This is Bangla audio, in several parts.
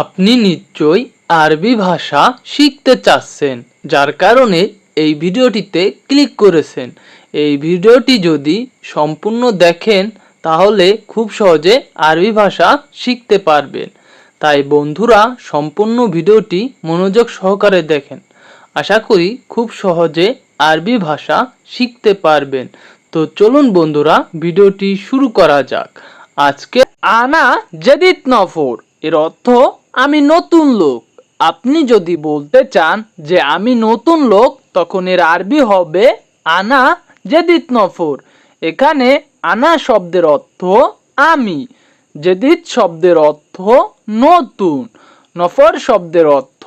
আপনি নিশ্চয়ই আরবি ভাষা শিখতে চাচ্ছেন, যার কারণে এই ভিডিওটিতে ক্লিক করেছেন। এই ভিডিওটি যদি সম্পূর্ণ দেখেন, তাহলে খুব সহজে আরবি ভাষা শিখতে পারবেন। তাই বন্ধুরা, সম্পূর্ণ ভিডিওটি মনোযোগ সহকারে দেখেন। আশা করি খুব সহজে আরবি ভাষা শিখতে পারবেন। তো চলুন বন্ধুরা, ভিডিওটি শুরু করা যাক। আজকে আনা জেদিত নফর, এর অর্থ আমি নতুন লোক। আপনি যদি বলতে চান যে আমি নতুন লোক, তখন এর আরবি হবে আনা জেদিত নফর। এখানে আনা শব্দের অর্থ আমি, জেদিত শব্দের অর্থ নতুন, নফর শব্দের অর্থ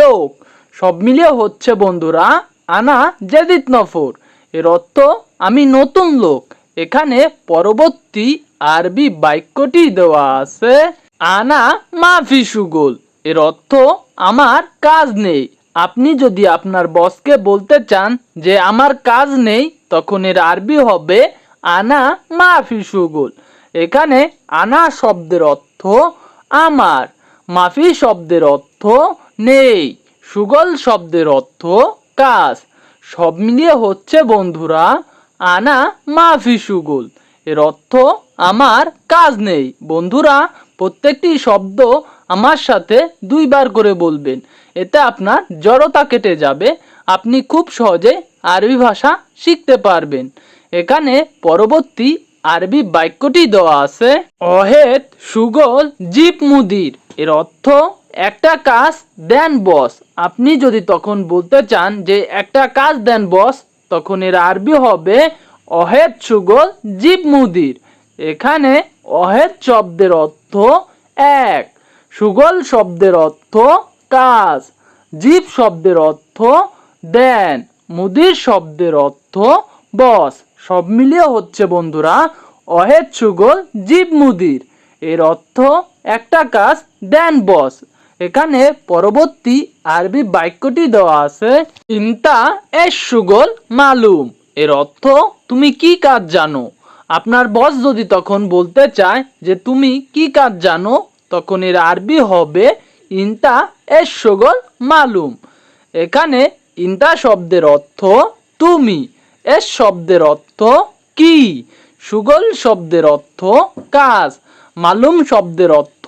লোক। সব মিলিয়ে হচ্ছে বন্ধুরা, আনা জেদিত নফর। এর অর্থ আমি নতুন লোক। এখানে পরবর্তী আরবি বাক্যটি দেওয়া আছে আনা মাফি সুগোল। এর অর্থ, আমার কাজ নেই। আপনি যদি আপনার বসকে বলতে চান যে, আমার কাজ নেই, তখন এর আরবি হবে, আনা মাফি সুগোল। এখানে আনা শব্দের অর্থ, আমার। মাফি শব্দের অর্থ, নেই। সুগল শব্দের অর্থ, কাজ। সব মিলিয়ে হচ্ছে, বন্ধুরা, আনা মাফি সুগল। এর অর্থ, আমার কাজ নেই। বন্ধুরা প্রত্যেকটি শব্দ আমার সাথে দুইবার করে বলবেন। এতে আপনার জড়তা কেটে যাবে। আপনি খুব সহজে আরবি ভাষা শিখতে পারবেন। এখানে পরবর্তী আরবি বাক্যটি দেওয়া আছে, অহেদ সুগল জিপ মুদির। এর অর্থ, একটা কাজ দেন বস। আপনি যদি তখন বলতে চান যে, একটা কাজ দেন বস, তখন এর আরবি হবে, অহেদ সুগল জিপ মুদির। এখানে অহেদ শব্দের অর্থ এক, সুগল শব্দের অর্থ কাজ জীব শব্দের অর্থ দেন, মুদির শব্দের অর্থ বস। সব মিলিয়ে হচ্ছে বন্ধুরা অহেদ, সুগল জীব মুদির। এর অর্থ একটা কাজ, দেন, বস। এখানে পরবর্তী আরবি বাক্যটি দেওয়া আছে, ইন্তা, এস, সুগল, মালুম। এর অর্থ তুমি কি কাজ জানো? আপনার বস যদি তখন বলতে চায় যে তুমি কি কাজ জানো, তখন এর আরবি হবে ইন্তা এস সুগল মালুম। এখানে ইন্তা শব্দের অর্থ তুমি, এস শব্দের অর্থ কি, সুগল শব্দের অর্থ কাজ, মালুম শব্দের অর্থ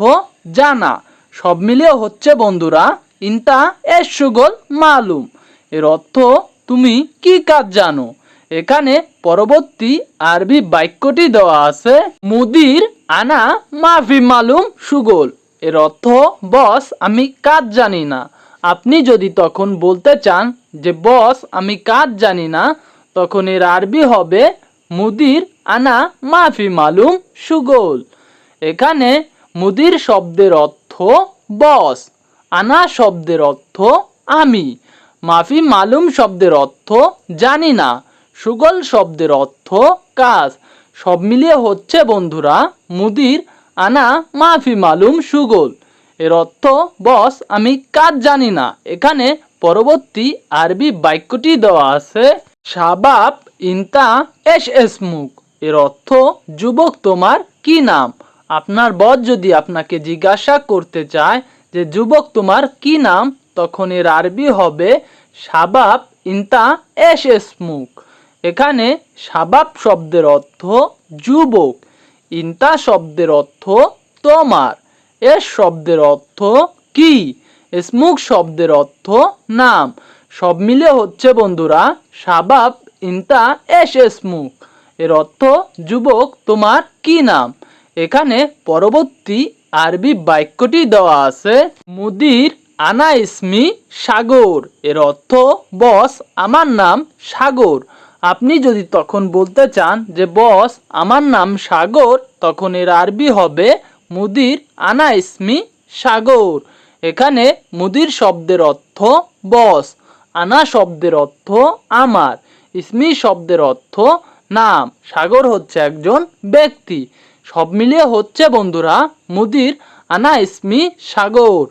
জানা। সব মিলিয়ে হচ্ছে বন্ধুরা, ইন্তা এস সুগল মালুম। এর অর্থ তুমি কি কাজ জানো এখানে পরবর্তী আরবি বাক্যটি দেওয়া আছে, মুদির আনা মাফি মালুম সুগল। এর অর্থ, বস, আমি কাজ জানি না। আপনি যদি তখন বলতে চান যে, বস, আমি কাজ জানি না, তখন এর আরবি হবে, মুদির আনা মাফি মালুম সুগল। এখানে মুদির শব্দের অর্থ, বস। আনা শব্দের অর্থ, আমি। মাফি মালুম শব্দের অর্থ, জানি না। সুগল শব্দের অর্থ কাজ। সব মিলিয়ে হচ্ছে, বন্ধুরা, মুদির আনা মাফি মালুম সুগল। এর অর্থ, বস, আমি কাজ জানি না। এখানে পরবর্তী আরবি বাক্যটি দেওয়া আছে শাবাব ইনতা এস এসমুক এর অর্থ, যুবক, তোমার কি নাম? আপনার বস যদি আপনাকে জিজ্ঞাসা করতে চায় যে, যুবক, তোমার কি নাম? তখন এর আরবি হবে শাবাব ইনতা এস এসমুক এখানে শাবাব শব্দের অর্থ যুবক, ইন্তা শব্দের অর্থ তোমার, এস শব্দের অর্থ কি, স্মুক শব্দের অর্থ নাম। সব মিলে হচ্ছে বন্ধুরা শাবাব ইনতা, এস স্মুক। এর অর্থ যুবক, তোমার কি নাম? এখানে পরবর্তী আরবি বাক্যটি দেওয়া আছে, মুদির আনা ইসমি সাগর। এর অর্থ, বস, আমার নাম সাগর। আপনি যদি তখন বলতে চান যে, বস, আমার নাম সাগর, তখন এর আরবি হবে মুদির আনা ইসমি সাগর। এখানে মুদির শব্দের অর্থ, বস, আনা শব্দের অর্থ, আমার, ইসমি শব্দের অর্থ, নাম, সাগর হচ্ছে একজন ব্যক্তি। সব মিলিয়ে হচ্ছে, বন্ধুরা, মুদির আনা ইসমি সাগর।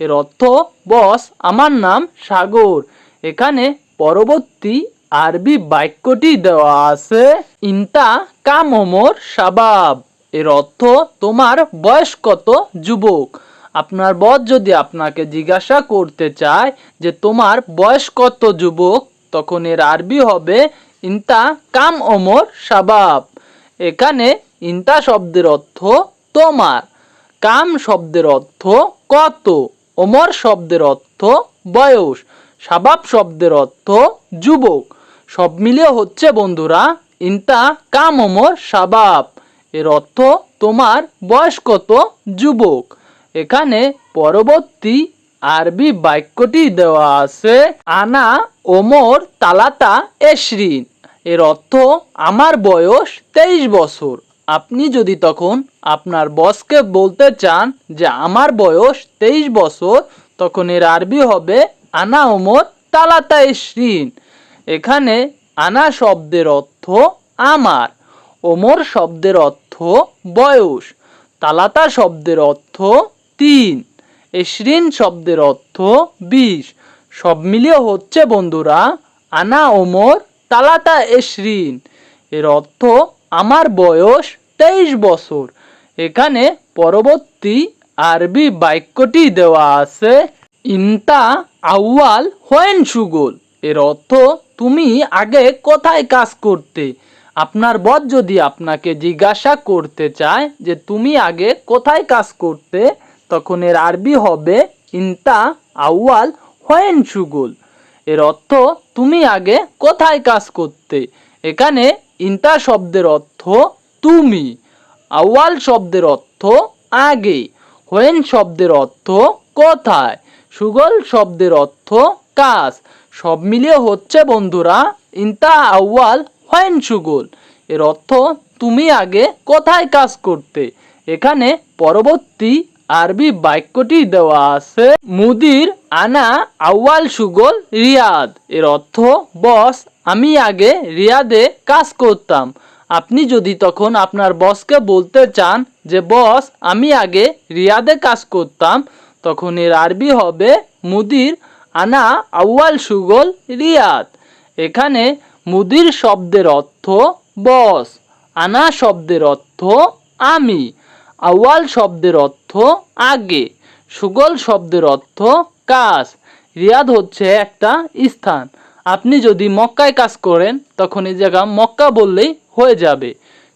এর অর্থ, বস, আমার নাম সাগর। এখানে পরবর্তী আরবি বাক্যটি দেওয়া আছে, ইন্তা কাম ওমর শাবাব। এর অর্থ, তোমার বয়স কত, যুবক? আপনার বস যদি আপনাকে জিজ্ঞাসা করতে চায় যে, তোমার বয়স কত, যুবক? তখন এর আরবি হবে, ইন্তা কাম ওমর শাবাব। এখানে ইন্তা শব্দের অর্থ, তোমার। কাম শব্দের অর্থ, কত। ওমর শব্দের অর্থ, বয়স। শাবাব শব্দের অর্থ, যুবক। সব মিলিয়ে হচ্ছে বন্ধুরা ইন্তা কাম ওমর শাবাব এর অর্থ তোমার বয়স কত? যুবক। এখানে পরবর্তী আরবি বাক্যটি দেওয়া আছে, আনা ওমর তালাতা এশরিন। এর অর্থ, আমার বয়স তেইশ বছর। আপনি যদি তখন আপনার বসকে বলতে চান যে, আমার বয়স তেইশ বছর, তখন এর আরবি হবে, আনা ওমর তালাতা এশরিন। এখানে আনা শব্দের অর্থ আমার, ওমর শব্দের অর্থ বয়স, তালাতা শব্দের অর্থ তিন, এশরিন শব্দের অর্থ বিশ। সব মিলিয়ে হচ্ছে বন্ধুরা, আনা, ওমর, তালাতা, এশরিন। এর অর্থ আমার বয়স তেইশ বছর। এখানে পরবর্তী আরবি বাক্যটি দেওয়া আছে, ইন্তা আউয়াল হোয়েন সুগোল। এর অর্থ তুমি আগে কোথায় কাজ করতে? আপনার বস যদি আপনাকে জিজ্ঞাসা করতে চায় যে তুমি আগে কোথায় কাজ করতে, তখন এর আরবি হবে ইন্তা আউয়াল হোয়েন সুগোল। এর অর্থ তুমি আগে কোথায় কাজ করতে? এখানে ইন্তা শব্দের অর্থ তুমি, আউয়াল শব্দের অর্থ আগে, হোয়েন শব্দের অর্থ কোথায়, সুগল শব্দের অর্থ কাজ। সব মিলিয়ে হচ্ছে বন্ধুরা, ইন্তা আউয়াল হোয়েন সুগল। এর অর্থ, তুমি আগে কোথায় কাজ করতে? এখানে পরবর্তী আরবি বাক্যটি দেওয়া আছে, মুদির আনা আউয়াল সুগল রিয়াদ। এর অর্থ, বস, আমি আগে রিয়াদে কাজ করতাম। আপনি যদি তখন আপনার বসকে বলতে চান যে, বস, আমি আগে রিয়াদে কাজ করতাম, তখন এর আরবি হবে মুদির আনা আউয়াল সুগল রিয়াদ। এখানে মুদির শব্দের অর্থ বস, আনা শব্দের অর্থ আমি আওয়াল শব্দের অর্থ আগে, সুগল শব্দের অর্থ কাজ। রিয়াদ হচ্ছে একটা স্থান। আপনি যদি মক্কায় কাজ করেন, তখন এই জায়গা মক্কা বললেই হয়ে যাবে।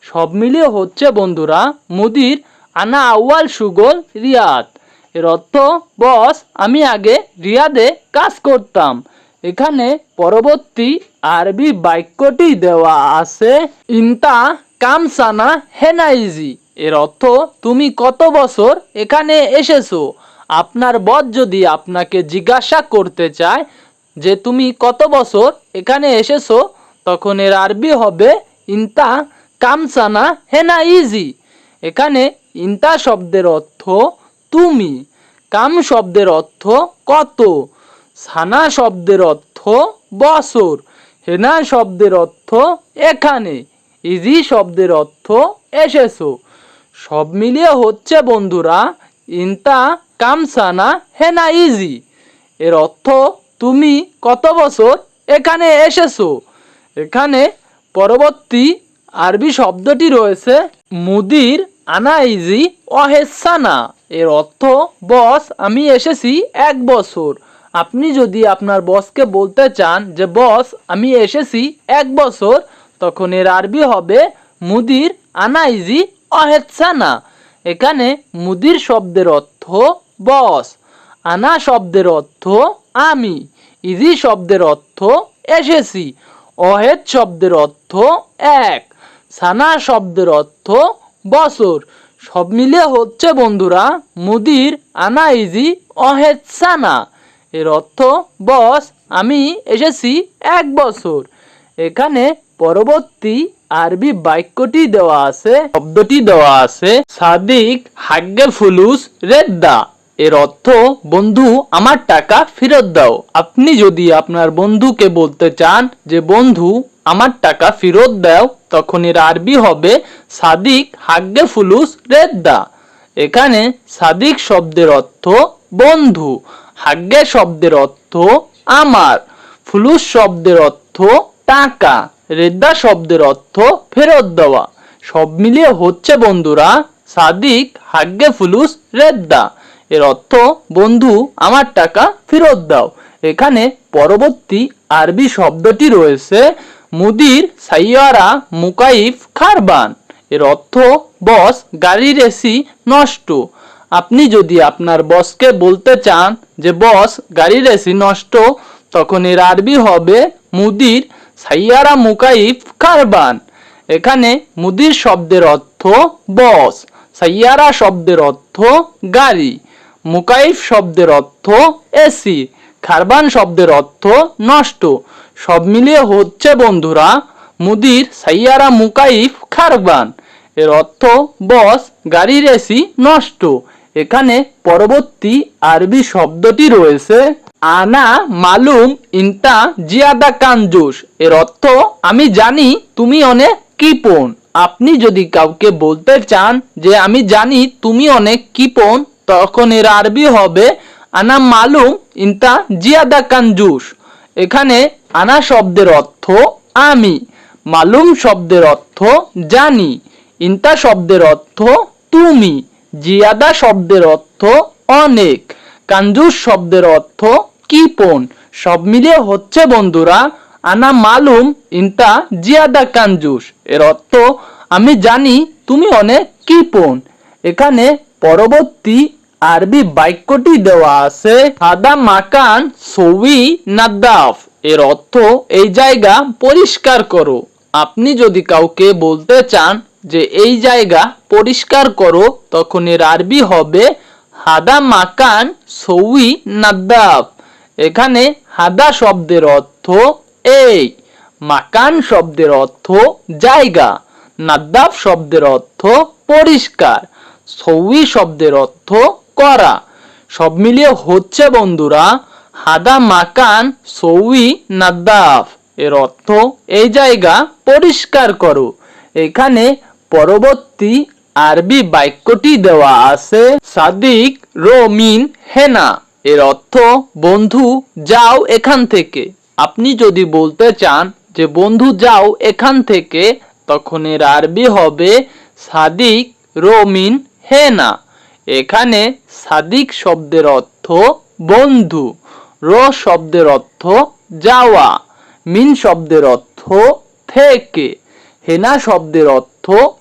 সব মিলিয়ে হচ্ছে বন্ধুরা মুদির আনা আউয়াল সুগল রিয়াদ। এর অর্থ বস, আমি আগে রিয়াদে কাজ করতাম। এখানে পরবর্তী আরবি বাক্যটি দেওয়া আছে, ইন্তা কামসানা হেনাইজি। এর অর্থ, তুমি কত বছর এখানে এসেছ? আপনার বস যদি আপনাকে জিজ্ঞাসা করতে চায় যে, তুমি কত বছর এখানে এসেছ? তখন এর আরবি হবে, ইন্তা কামসানা হেনা ইজি এখানে ইন্তা শব্দের অর্থ, তুমি। কাম শব্দের অর্থ, কত। সানা শব্দের অর্থ বছর হেনা শব্দের অর্থ এখানে, ইজি শব্দের অর্থ এসেছ। সব মিলিয়ে হচ্ছে বন্ধুরা, ইন্তা, কামসানা, হেনা ইজি। এর অর্থ তুমি কত বছর এখানে এসেছ? এখানে পরবর্তী আরবি শব্দটি রয়েছে মুদির আনাইজি অহেসানা। এর অর্থ, বস, আমি এসেছি এক বছর। আপনি যদি আপনার বসকে বলতে চান যে, বস, আমি এসেছি এক বছর, তখন এর আরবি হবে মুদির আনাইজি অহেসানা এখানে মুদির শব্দের অর্থ বস, আনা শব্দের অর্থ আমি, ইজি শব্দের অর্থ এসেছি অহেদ শব্দের অর্থ এক, সানা শব্দের অর্থ বছর। সব মিলিয়ে হচ্ছে বন্ধুরা মুদির আনা ইজি অহেদ সানা এর অর্থ, বস, আমি এসেছি এক বছর। এখানে পরবর্তী আরবি বাক্যটি দেওয়া আছে, শব্দটি দেওয়া আছে, সাদিক হাগ্গে ফুলুস রেদ্দা। এর অর্থ, বন্ধু, আমার টাকা ফেরত দাও। আপনি যদি আপনার বন্ধুকে বলতে চান যে, বন্ধু, আমার টাকা ফেরত দাও তখন এর আরবি হবে, সাদিক হাগ্গে ফুলুস রেদ্দা এখানে সাদিক শব্দের অর্থ, বন্ধু হাগ্গে শব্দের অর্থ আমার, ফুলুস শব্দের অর্থ টাকা, রেদ্দা শব্দের অর্থ ফেরত দেওয়া। সব মিলিয়ে হচ্ছে বন্ধুরা সাদিক হাগ্গে ফুলুস, রেদ্দা। এর অর্থ, বন্ধু, আমার টাকা ফেরত দাও। এখানে পরবর্তী আরবি শব্দটি রয়েছে মুদির, সাইয়ারা, মুকাইফ, খারবান। এর অর্থ, বস, গাড়ির এসি, নষ্ট। আপনি যদি আপনার বসকে বলতে চান যে, বস, গাড়ির এসি নষ্ট, তখন এর আরবি হবে মুদির সাইয়ারা মুকাইফ কারবান। এখানে মুদির শব্দের অর্থ বস, সাইয়ারা শব্দের অর্থ গাড়ি মুকাইফ শব্দের অর্থ এসি খারবান শব্দের অর্থ নষ্ট। সব মিলিয়ে হচ্ছে, বন্ধুরা, মুদির সাইয়ারা মুকাইফ খারবান এর অর্থ বস, গাড়ির এসি নষ্ট। এখানে পরবর্তী আরবি শব্দটি রয়েছে, আনা মালুম ইন্তা জিয়াদা কানজুস এর অর্থ, আমি জানি তুমি অনেক কিপন। আপনি যদি কাউকে বলতে চান যে আমি জানি তুমি অনেক কিপন, তখন এর আরবি হবে, আনা মালুম ইন্তা জিয়াদা কানজুস এখানে আনা শব্দের অর্থ, আমি। মালুম শব্দের অর্থ, জানি। ইন্তা শব্দের অর্থ, তুমি। জিয়াদা শব্দের অর্থ অনেক। কাঞ্জুস শব্দের অর্থ কিপন। সব মিলিয়ে হচ্ছে, বন্ধুরা, আনা মালুম ইন্তা জিয়াদা কাঞ্জুস। এর অর্থ, আমি জানি তুমি অনেক কিপন। এখানে পরবর্তী আরবি বাক্যটি দেওয়া আছে, হাদা মাকান সবি নাদাফ এর অর্থ, এই জায়গা পরিষ্কার করো। আপনি যদি কাউকে বলতে চান যে এই জায়গা পরিষ্কার করো, তখন এর আরবি হবে হাদা মাকান সৌই নাদ্দাব। এখানে হাদা শব্দের অর্থ এই, মাকান শব্দের অর্থ জায়গা নাদাফ শব্দের অর্থ পরিষ্কার, সৌই শব্দের অর্থ করা। সব মিলিয়ে হচ্ছে বন্ধুরা হাদা মাকান সৌই নাদাফ এর অর্থ এই জায়গা পরিষ্কার করো। এখানে পরবর্তী আরবি বাক্যটি দেওয়া আছে, সাদিক রোমিন হেনা। এর অর্থ, বন্ধু, যাও এখান থেকে। আপনি যদি বলতে চান যে, বন্ধু, যাও এখান থেকে, তখন এর আরবি হবে, সাদিক রোমিন হেনা। এখানে সাদিক শব্দের অর্থ, বন্ধু। র শব্দের অর্থ, যাওয়া। মিন শব্দের অর্থ, থেকে। হেনা শব্দের অর্থ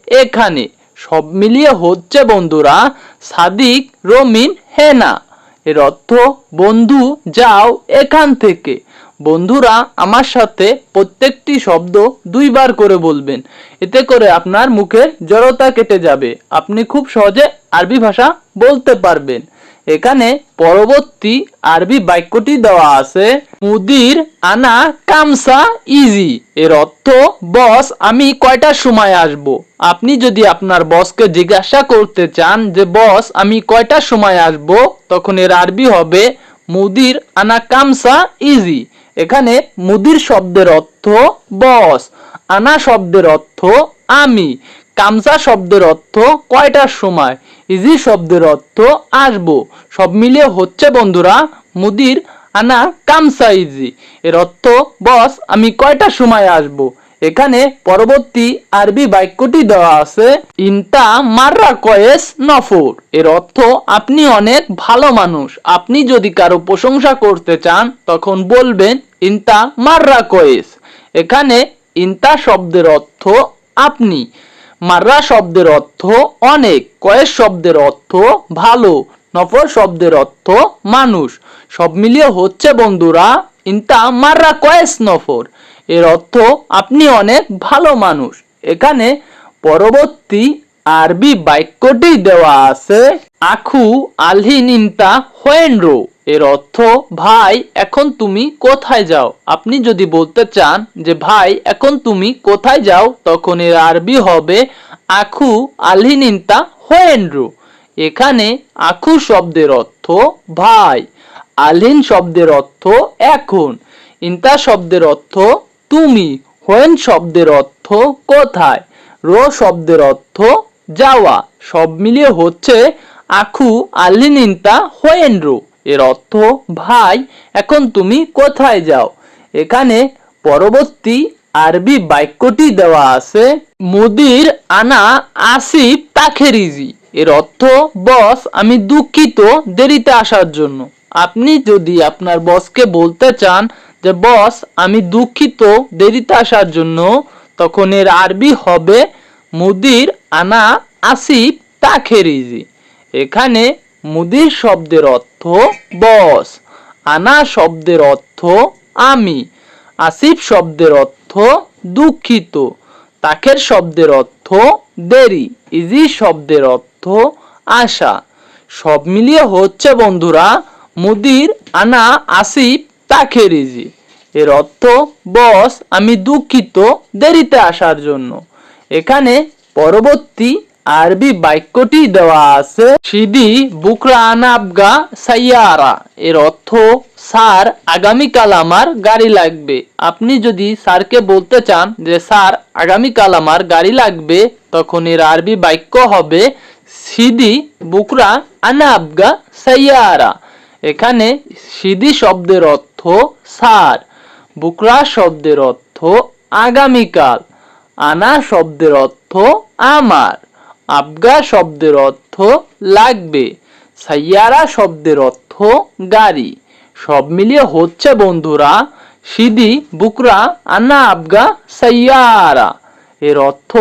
এখানে। সব মিলিয়ে হচ্ছে বন্ধুরা সাদিক, রমিন, হেনা। এর অর্থ, বন্ধু, যাও এখান থেকে। বন্ধুরা, আমার সাথে প্রত্যেকটি শব্দ দুইবার করে বলবেন। এতে করে আপনার মুখের জড়তা কেটে যাবে। আপনি খুব সহজে আরবি ভাষা বলতে পারবেন। এখানে পরবর্তী আরবি বাক্যটি দেওয়া আছে, মুদির আনা কামসা ইজি। এর অর্থ, বস, আমি কয়টার সময় আসব? আপনি যদি আপনার বসকে জিজ্ঞাসা করতে চান যে, বস, আমি কয়টার সময় আসব? তখন এর আরবি হবে, মুদির আনা কামসা ইজি। এখানে মুদির শব্দের অর্থ, বস। আনা শব্দের অর্থ, আমি। কামসা শব্দের অর্থ কয়টার সময়? ইজি শব্দের অর্থ আসব। সব মিলিয়ে হচ্ছে বন্ধুরা, মুদির আনা কামসা ইজি। এর অর্থ, বস, আমি কয়টার সময় আসব? এখানে পরবর্তী আরবি বাক্যটি দেওয়া আছে, ইনতা মাররা কয়েস নফর। এর অর্থ, আপনি অনেক ভালো মানুষ। আপনি যদি কারও প্রশংসা করতে চান, তখন বলবেন, ইনতা মাররা কয়েস। এখানে ইনতা শব্দের অর্থ, আপনি। মাররা শব্দের অর্থ অনেক কয়েস শব্দের অর্থ ভালো নফর শব্দের অর্থ মানুষ। সব মিলিয়ে হচ্ছে বন্ধুরা, ইনতা মাররা কয়েস নফর এর অর্থ আপনি অনেক ভালো মানুষ। এখানে পরবর্তী আরবি বাক্যটি দেওয়া আছে আখু আলহিন ইনতা হোয়েনরো। এর অর্থ, ভাই, এখন তুমি কোথায় যাও? আপনি যদি বলতে চান যে, ভাই, এখন তুমি কোথায় যাও? তখন এর আরবি হবে আখু আলহিন ইনতা হোয়েনরো। এখানে আখু শব্দের অর্থ, ভাই আলহিন শব্দের অর্থ, এখন ইন্তা শব্দের অর্থ, তুমি হোয়েন শব্দের অর্থ, কোথায় রো শব্দের অর্থ যাওয়া সব মিলিয়ে হচ্ছে আখু আলহিন ইন্তা হোয়েন রো এর অর্থ, ভাই, এখন তুমি কোথায় যাও? এখানে পরবর্তী আরবি বাক্যটি দেওয়া আছে, মুদির আনা আসিফ তাখেরিজি। এর অর্থ, বস, আমি দুঃখিত দেরিতে আসার জন্য। আপনি যদি আপনার বসকে বলতে চান যে, বস, আমি দুঃখিত দেরিতে আসার জন্য, তখন এর আরবি হবে মুদির আনা আসিফ তাখেরিজি এখানে মুদির শব্দের অর্থ বস, আনা শব্দের অর্থ আমি, আসিফ শব্দের অর্থ দুঃখিত, তাকের শব্দের অর্থ দেরি, ইজি শব্দের অর্থ আশা। সব মিলিয়ে হচ্ছে বন্ধুরা, মুদির আনা আসিফ তাকের ইজি এর অর্থ বস, আমি দুঃখিত দেরিতে আসার জন্য। এখানে পরবর্তী আরবি বাক্যটি দেওয়া আছে, সিদি বুকরা আনাবগা সাইয়ারা। এর অর্থ, স্যার, আগামীকাল আমার গাড়ি লাগবে। আপনি যদি স্যারকে বলতে চান যে, স্যার, আগামীকাল আমার গাড়ি লাগবে, তখন এর আরবি বাক্য হবে, সিদি বুকরা আনাবগা সাইয়ারা। এখানে সিদি শব্দের অর্থ, স্যার। বুকরা শব্দের অর্থ, আগামীকাল। আনা শব্দের অর্থ আমার। আবগা শব্দের অর্থ লাগবে। সাইয়ারা শব্দের অর্থ গাড়ি। সব মিলিয়ে হচ্ছে বন্ধুরা, সিদি, বুকরা, আনা, আবগা, সাইয়ারা। এর অর্থ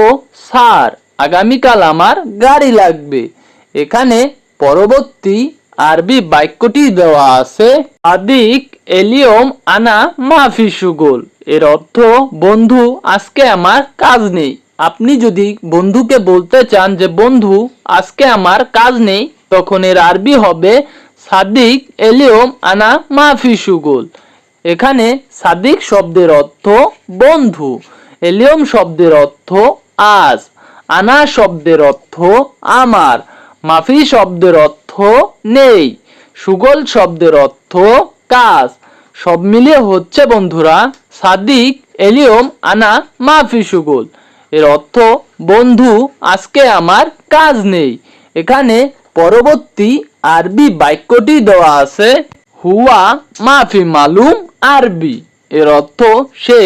স্যার আগামীকাল আমার গাড়ি লাগবে। এখানে পরবর্তী আরবি বাক্যটি দেওয়া আছে, আদিক এলিয়ম আনা মাফি সুগোল। এর অর্থ, বন্ধু, আজকে আমার কাজ নেই। আপনি যদি বন্ধুকে বলতে চান যে, বন্ধু, আজকে আমার কাজ নেই, তখন এর আরবি হবে, সাদিক এলিয়ম আনা মাফি সুগোল। এখানে সাদিক শব্দের অর্থ, বন্ধু। এলিয়ম শব্দের অর্থ, আজ। আনা শব্দের অর্থ, আমার। মাফি শব্দের অর্থ নেই, সুগল শব্দের অর্থ কাজ। সব মিলিয়ে হচ্ছে বন্ধুরা সাদিক, এলিয়ম, আনা, মাফি সুগল। এর অর্থ, বন্ধু, আজকে আমার কাজ নেই। এখানে পরবর্তী আরবি বাক্যটি দেওয়া আছে, হুয়া মাফি মালুম আরবি। এর অর্থ, সে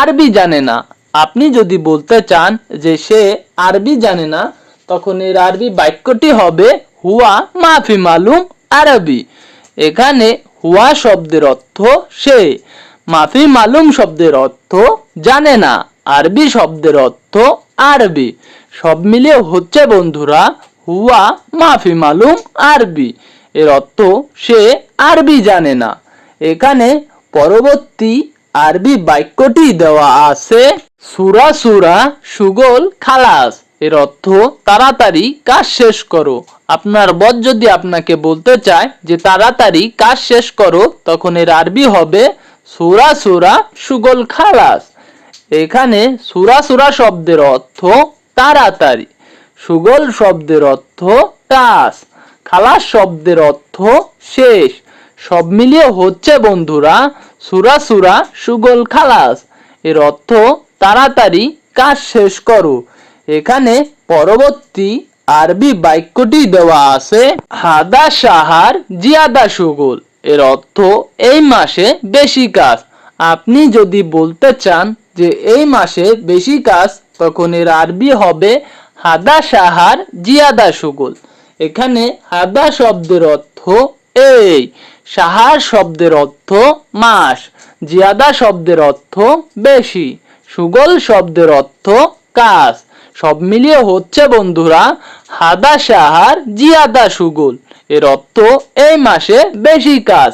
আরবি জানে না। আপনি যদি বলতে চান যে সে আরবি জানে না তখন এর আরবি বাক্যটি হবে, হুয়া মাফি মালুম আরবি। এখানে হুয়া শব্দের অর্থ সে, মাফি মালুম শব্দের অর্থ জানে না, আরবি শব্দের অর্থ আরবি। সব মিলিয়ে হচ্ছে বন্ধুরা, হুয়া মাফি মালুম আরবি। এর অর্থ সে আরবি জানে না। এখানে পরবর্তী আরবি বাক্যটি দেওয়া আছে, সুরা সুরা সুগল খালাস। এর অর্থ, তাড়াতাড়ি কাজ শেষ করো। আপনার বদ যদি আপনাকে বলতে চায় যে, তাড়াতাড়ি কাজ শেষ করো তখন এর আরবি হবে, সুরা সুরা সুগল খালাস এখানে সুরা সুরা শব্দের অর্থ, তাড়াতাড়ি সুগল শব্দের অর্থ, কাজ খালাস শব্দের অর্থ, শেষ সব মিলিয়ে হচ্ছে, বন্ধুরা, সুরা সুরা সুগল খালাস এর অর্থ, তাড়াতাড়ি কাজ শেষ করো এখানে পরবর্তী আরবি বাক্যটি দেওয়া আছে, হাদা সাহার জিয়াদা সুগল এর অর্থ, এই মাসে বেশি কাজ। আপনি যদি বলতে চান যে, এই মাসে বেশি কাজ, তখন এর আরবি হবে, হাদা সাহার জিয়াদা সুগল এখানে হাদা শব্দের অর্থ, এই। সাহার শব্দের অর্থ, মাস। জিয়াদা শব্দের অর্থ, বেশি। সুগল শব্দের অর্থ, কাজ। সব মিলিয়ে হচ্ছে বন্ধুরা হাদা সাহার জিয়াদা সুগুল। এর অর্থ এই মাসে বেশি কাজ।